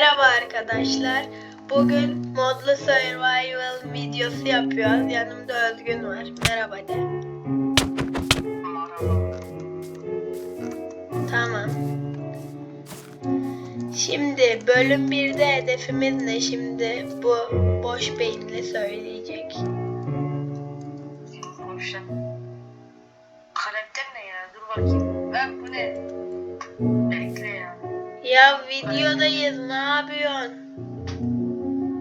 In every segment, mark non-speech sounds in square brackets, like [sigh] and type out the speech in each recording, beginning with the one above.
Merhaba arkadaşlar. Bugün modlu survival videosu yapıyoruz. Yanımda Özgün var. Merhaba de. Tamam. Şimdi bölüm 1'de hedefimiz ne? Şimdi bu boş beyinli söyleyecek. Karakter ne ya? Dur bakayım. Ben bu ne? Ya. Videodayız ne yapıyorsun?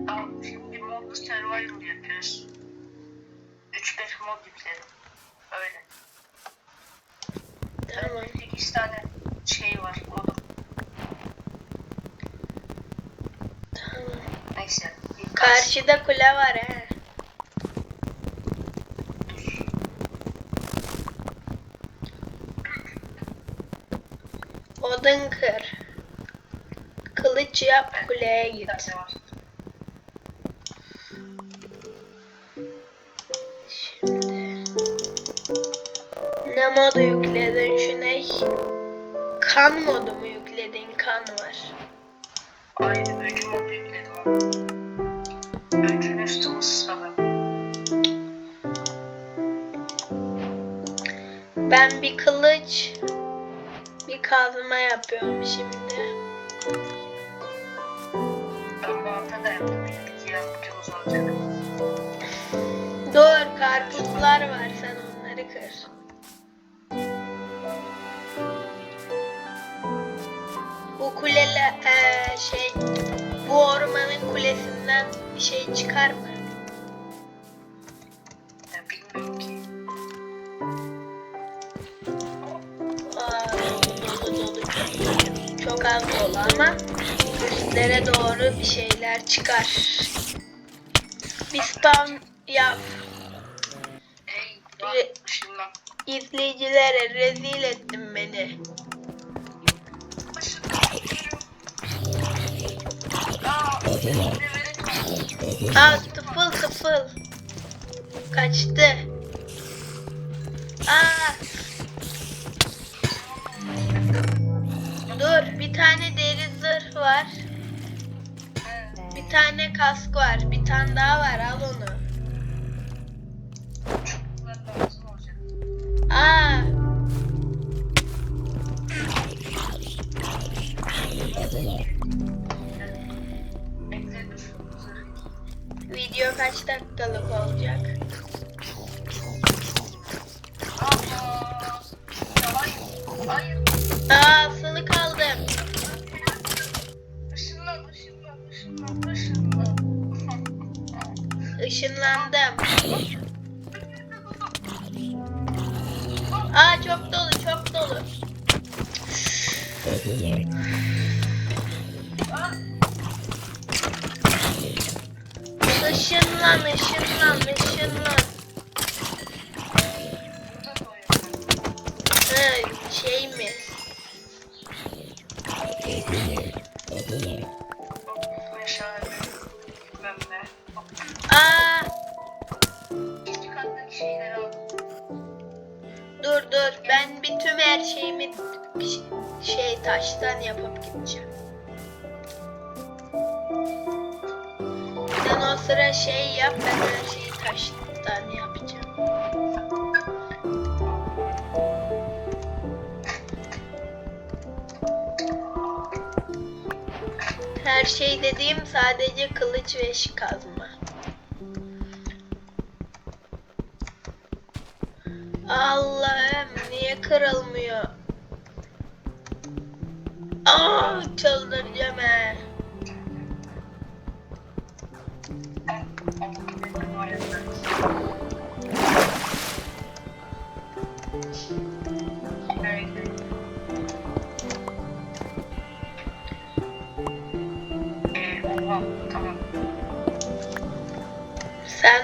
Tamam şimdi modlu survival yapıyoruz. 3-5 mod yükledim. Öyle. Tamam. 8 tane şey var modum. Tamam. Neyse. bir Karşıda kule var he. Odun kır. Kılıç yap kuleye git. Şimdi. Ne modu yükledin şu ne? Kan modu mu yükledin? Kan var. Aynı 3 mod yükledim ama. Öncünün üstü. Ben bir kılıç, bir kazma yapıyorum şimdi. Karpuzlar var sen onları kır. Bu kulele eee, şey bu ormanın kulesinden bir şey çıkar mı? Ya bilmiyorum ki. Aa, dolu dolu çok, çok az dolu ama üstlere doğru bir şeyler çıkar. Bir spam yap. Re-. İzleyicilere rezil ettin beni. Aa? Aa tıfıl tıfıl. Kaçtı. Aa. Dur bir tane deri zırh var. Bir tane kask var. Bir tane daha var al onu. Video kaç dakikalık olacak? Aa, asılı kaldım. Işınlan, ışınlan, ışınlan, ışınlan. Işınlandım. Aa çok dolu çok dolu. Işınlan ışınlan. koyuyorum. Ha, şey mi? Aa dur dur ben bir tüm her şeyimi şey taştan yapıp gideceğim. Sıra şey yap ben her şeyi taştan yapacağım. Her şey dediğim sadece kılıç ve kazma. Allah'ım niye kırılmıyor? Aa çıldıracağım he. Sen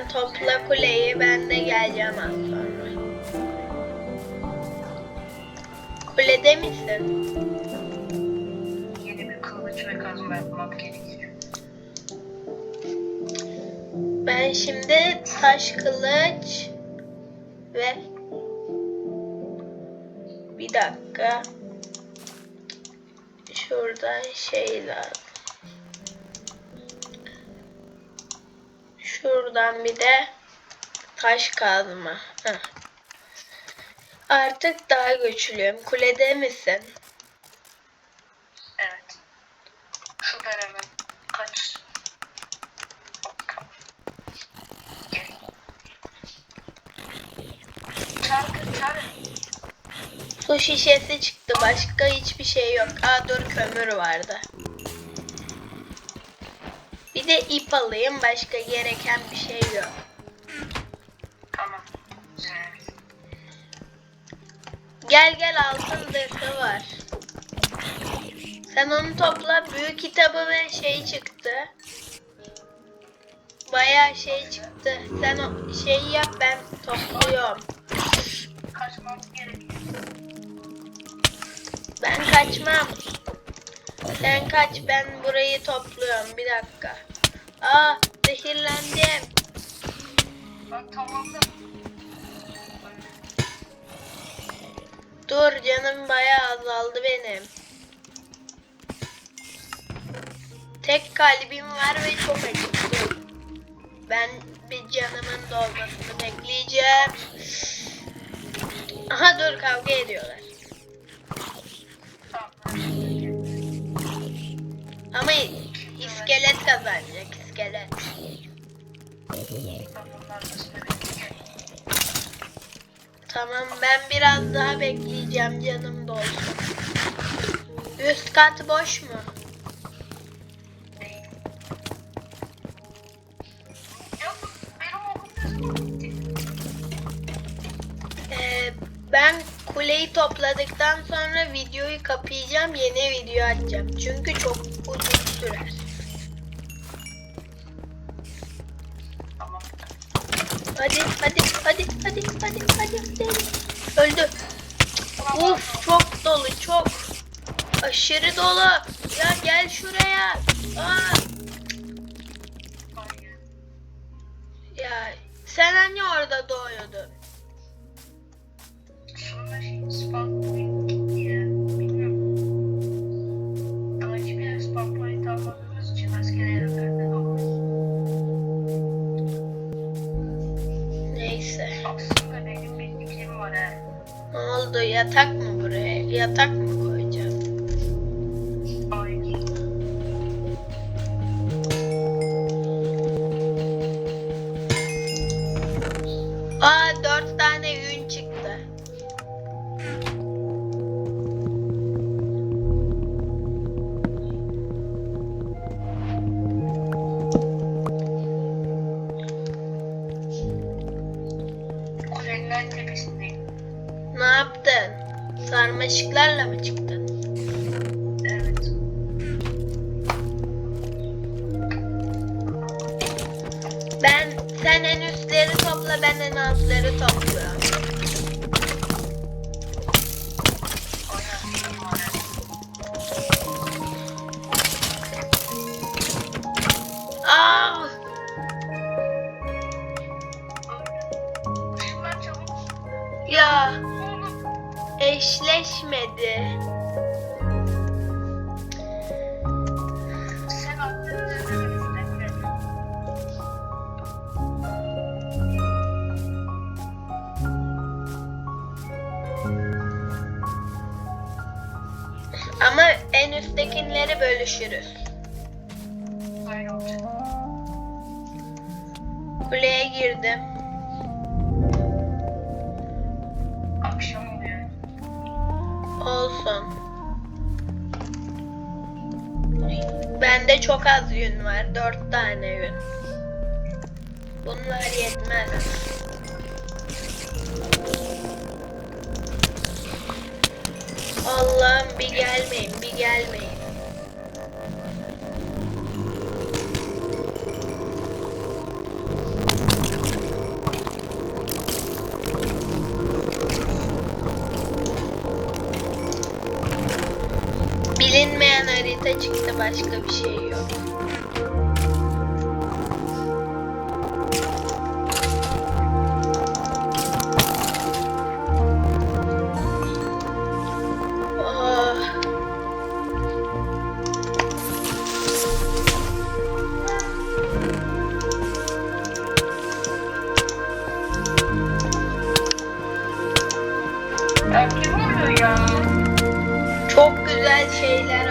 topla kuleyi ben de geleceğim az sonra. Kulede misin? Yeni bir kılıç ve kazma yapmam gerekiyor. Ben şimdi taş kılıç ve dakika. Şuradan şey lazım. Şuradan bir de taş kazma. Heh. Artık daha güçlüyüm. Kulede misin? Evet. Şu dönemi kaç? Çarkı çarkı. Su şişesi çıktı. Başka hiçbir şey yok. Aa dur kömür vardı. Bir de ip alayım. Başka gereken bir şey yok. Tamam. Gel gel altın zırhı var. Sen onu topla. Büyük kitabı ve şey çıktı. Bayağı şey çıktı. Sen o şeyi yap ben topluyorum. Ben kaçmam. Sen kaç ben burayı topluyorum. Bir dakika. Aa zehirlendim. Bak tamamladım. Dur canım bayağı azaldı benim. Tek kalbim var ve çok acıktım. Ben bir canımın dolmasını bekleyeceğim. Aha dur kavga ediyorlar. İskelet kazanacak iskelet. Tamam ben biraz daha bekleyeceğim canım dolsun. Üst kat boş mu? Ee, ben kuleyi topladıktan sonra videoyu kapayacağım. Yeni video açacağım. Çünkü çok Hadi hadi hadi hadi hadi hadi hadi. Öldü. Uf çok dolu çok. Aşırı dolu. Ya gel şuraya. Aa, ya sen hani orada doğuyordun? Oldu? Yatak mı buraya? Yatak mı Sarmaşıklarla mı çıktın? Evet. Ben sen en üstleri topla ben en altları topluyorum. Olacak. Kuleye girdim. Akşam oluyor. Olsun. Bende çok az yün var. Dört tane yün. Bunlar yetmez. Allah'ım bir gelmeyin, bir gelmeyin. başka bir şey yok. Ah. Çok güzel şeyler.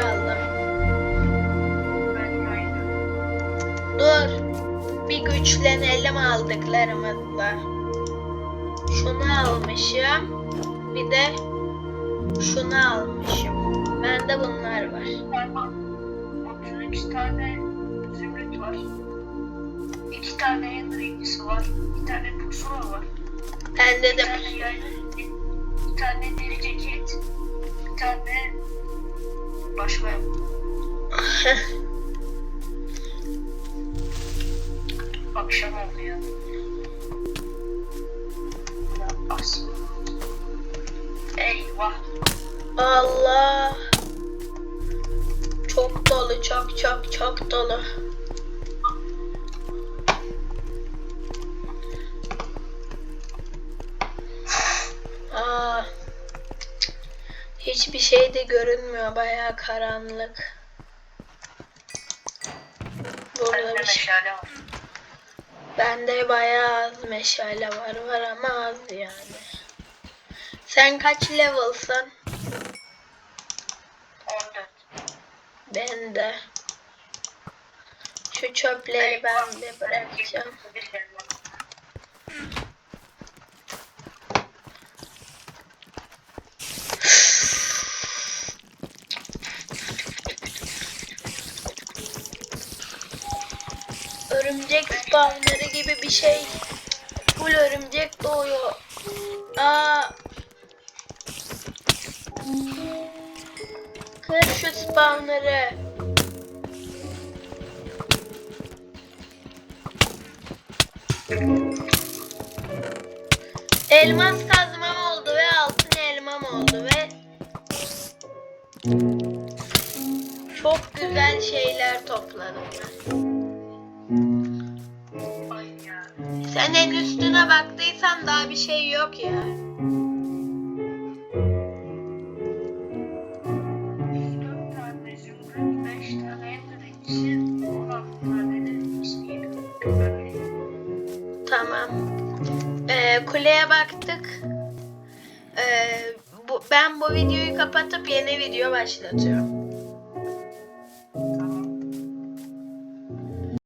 Güçlenelim aldıklarımızla. Şunu almışım. Bir de şunu almışım. Bende bunlar var. Galiba 32 tane zümrüt var. 2 tane ender incisi var. Bir tane pusula var. Bende Bir de tane yay, bir tane deri ceket. Bir tane başka [laughs] Akşam. Ya aslında. Eyvah. Allah. Çok dolu, çok çok çok dolu. Aa. Hiçbir şey de görünmüyor. Bayağı karanlık. Burada bir şey. var. Bende bayağı az meşale var. Var ama az yani. Sen kaç level'sın? 14. Ben de. Şu çöpleri ben de bırakacağım. Spawnları gibi bir şey. Full örümcek doğuyor. Aa. Kır şu spawnları. Elmas kazmam oldu ve altın elmam oldu ve çok güzel şeyler topladım ben. En üstüne baktıysan daha bir şey yok ya. 4 tane zümrüt, 5 tane ender incisi, 16 tane de isteği. Tamam. Ee, kuleye baktık. Ee, bu, ben bu videoyu kapatıp yeni video başlatıyorum.